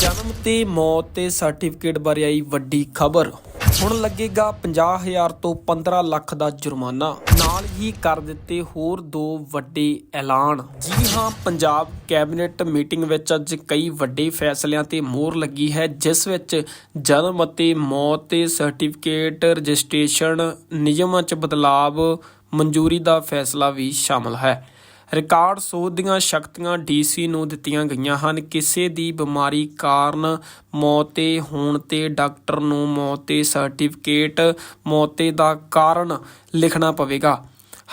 ਜਨਮ ਤੇ ਮੌਤ ਤੇ ਸਰਟੀਫਿਕੇਟ ਬਾਰੇ ਆਈ ਵੱਡੀ ਖਬਰ। ਹੁਣ ਲੱਗੇਗਾ 50000 ਤੋਂ 15 ਲੱਖ ਦਾ ਜੁਰਮਾਨਾ। ਨਾਲ ਹੀ ਕਰ ਦਿੱਤੇ ਹੋਰ ਦੋ ਵੱਡੇ ਐਲਾਨ। ਜੀ ਹਾਂ, ਪੰਜਾਬ ਕੈਬਨਿਟ ਮੀਟਿੰਗ ਵਿੱਚ ਅੱਜ ਕਈ ਵੱਡੇ ਫੈਸਲਿਆਂ ਤੇ ਮੋਹਰ ਲੱਗੀ ਹੈ, ਜਿਸ ਵਿੱਚ ਜਨਮ ਅਤੇ ਮੌਤ ਤੇ ਸਰਟੀਫਿਕੇਟ ਰਜਿਸਟ੍ਰੇਸ਼ਨ, ਨਿਯਮਾਂ 'ਚ ਬਦਲਾਵ, ਮਨਜ਼ੂਰੀ ਦਾ ਫੈਸਲਾ ਵੀ ਸ਼ਾਮਲ ਹੈ। ਰਿਕਾਰਡ ਸੋਧ ਦੀਆਂ ਸ਼ਕਤੀਆਂ ਡੀਸੀ ਨੂੰ ਦਿੱਤੀਆਂ ਗਈਆਂ ਹਨ। ਕਿਸੇ ਦੀ ਬਿਮਾਰੀ ਕਾਰਨ ਮੌਤ ਹੋਣ ਤੇ ਡਾਕਟਰ ਨੂੰ ਮੌਤ ਸਰਟੀਫਿਕੇਟ ਮੌਤੇ ਦਾ ਕਾਰਨ ਲਿਖਣਾ ਪਵੇਗਾ।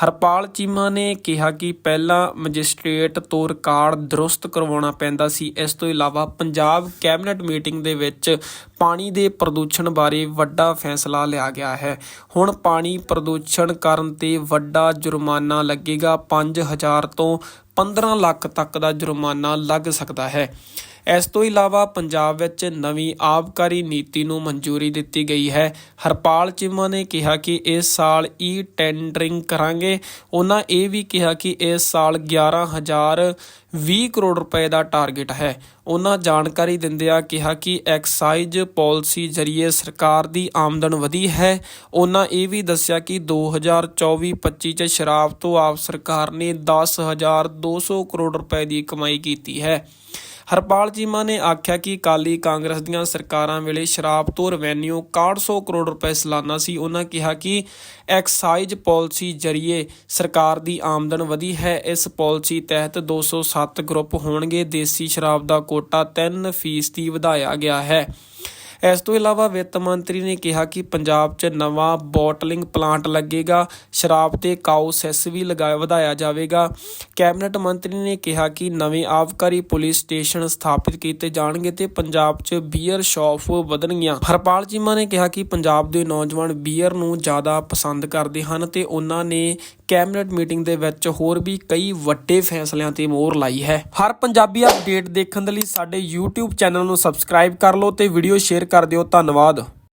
ਹਰਪਾਲ ਚੀਮਾ ਨੇ ਕਿਹਾ ਕਿ ਪਹਿਲਾਂ ਮੈਜਿਸਟ੍ਰੇਟ ਤੋਂ ਰਿਕਾਰਡ ਦਰੁਸਤ ਕਰਵਾਉਣਾ ਪੈਂਦਾ ਸੀ। ਇਸ ਤੋਂ ਇਲਾਵਾ ਪੰਜਾਬ ਕੈਬਨਿਟ ਮੀਟਿੰਗ ਦੇ ਵਿੱਚ ਪਾਣੀ ਦੇ ਪ੍ਰਦੂਸ਼ਣ ਬਾਰੇ ਵੱਡਾ ਫੈਸਲਾ ਲਿਆ ਗਿਆ ਹੈ। ਹੁਣ ਪਾਣੀ ਪ੍ਰਦੂਸ਼ਣ ਕਰਨ ਤੇ ਵੱਡਾ ਜੁਰਮਾਨਾ ਲੱਗੇਗਾ। 5000 ਤੋਂ 15 ਲੱਖ ਤੱਕ ਦਾ ਜੁਰਮਾਨਾ ਲੱਗ ਸਕਦਾ ਹੈ। ਇਸ ਤੋਂ ਇਲਾਵਾ ਪੰਜਾਬ ਵਿੱਚ ਨਵੀਂ ਆਬਕਾਰੀ ਨੀਤੀ ਨੂੰ ਮਨਜ਼ੂਰੀ ਦਿੱਤੀ ਗਈ ਹੈ। ਹਰਪਾਲ ਚੀਮਾ ਨੇ ਕਿਹਾ ਕਿ ਇਸ ਸਾਲ ਈ ਟੈਂਡਰਿੰਗ ਕਰਾਂਗੇ। ਉਹਨਾਂ ਇਹ ਵੀ ਕਿਹਾ ਕਿ ਇਸ ਸਾਲ 11020 ਕਰੋੜ ਰੁਪਏ ਦਾ ਟਾਰਗੇਟ ਹੈ। ਉਹਨਾਂ ਜਾਣਕਾਰੀ ਦਿੰਦਿਆਂ ਕਿਹਾ ਕਿ ਐਕਸਾਈਜ਼ ਪਾਲਿਸੀ ਜ਼ਰੀਏ ਸਰਕਾਰ ਦੀ ਆਮਦਨ ਵਧੀ ਹੈ। ਉਹਨਾਂ ਇਹ ਵੀ ਦੱਸਿਆ ਕਿ 2024-25 ਚ ਸ਼ਰਾਬ ਤੋਂ ਆਪ ਸਰਕਾਰ ਨੇ 10200 ਕਰੋੜ ਰੁਪਏ ਦੀ ਕਮਾਈ ਕੀਤੀ ਹੈ। ਹਰਪਾਲ ਚੀਮਾ ਨੇ ਆਖਿਆ ਕਿ ਕਾਲੀ ਕਾਂਗਰਸ ਦੀਆਂ ਸਰਕਾਰਾਂ ਵੇਲੇ ਸ਼ਰਾਬ ਤੋਂ ਰੈਵਨਿਊ 6100 ਕਰੋੜ ਰੁਪਏ ਸਾਲਾਨਾ ਸੀ। ਉਹਨਾਂ ਕਿਹਾ ਕਿ ਐਕਸਾਈਜ਼ ਪਾਲਿਸੀ ਜ਼ਰੀਏ ਸਰਕਾਰ ਦੀ ਆਮਦਨ ਵਧੀ ਹੈ। ਇਸ ਪਾਲਿਸੀ ਤਹਿਤ 207 ਗਰੁੱਪ ਹੋਣਗੇ। ਦੇਸੀ ਸ਼ਰਾਬ ਦਾ ਕੋਟਾ 3% ਵਧਾਇਆ ਗਿਆ ਹੈ। ਇਸ ਤੋਂ ਇਲਾਵਾ ਵਿੱਤ ਮੰਤਰੀ ਨੇ ਕਿਹਾ ਕਿ ਪੰਜਾਬ 'ਚ ਨਵਾਂ ਬੋਟਲਿੰਗ ਪਲਾਂਟ ਲੱਗੇਗਾ, ਸ਼ਰਾਬ ਤੇ ਕਾਊ ਸੈਸ ਵੀ ਲਗਾਇਆ ਵਧਾਇਆ ਜਾਵੇਗਾ। ਕੈਬਨਿਟ ਮੰਤਰੀ ਨੇ ਕਿਹਾ ਕਿ ਨਵੇਂ ਆਬਕਾਰੀ ਪੁਲਿਸ ਸਟੇਸ਼ਨ ਸਥਾਪਿਤ ਕੀਤੇ ਜਾਣਗੇ ਤੇ ਪੰਜਾਬ 'ਚ ਬੀਅਰ ਸ਼ਾਪ ਵਧਣਗੀਆਂ। ਹਰਪਾਲ ਚੀਮਾ ਨੇ ਕਿਹਾ ਕਿ ਪੰਜਾਬ ਦੇ ਨੌਜਵਾਨ ਬੀਅਰ ਨੂੰ ਜ਼ਿਆਦਾ ਪਸੰਦ ਕਰਦੇ ਹਨ ਤੇ ਉਹਨਾਂ ਨੇ ਕੈਬਨਿਟ ਮੀਟਿੰਗ ਦੇ ਵਿੱਚ ਹੋਰ ਵੀ ਕਈ ਵੱਡੇ ਫੈਸਲਿਆਂ ਤੇ ਮੋਹਰ ਲਾਈ ਹੈ। ਹਰ ਪੰਜਾਬੀ ਅਪਡੇਟ ਦੇਖਣ ਦੇ ਲਈ ਸਾਡੇ YouTube ਚੈਨਲ ਨੂੰ ਸਬਸਕ੍ਰਾਈਬ ਕਰ ਲਓ ਤੇ ਵੀਡੀਓ ਸ਼ੇਅਰ ਕਰ ਦਿਓ ਧੰਨਵਾਦ।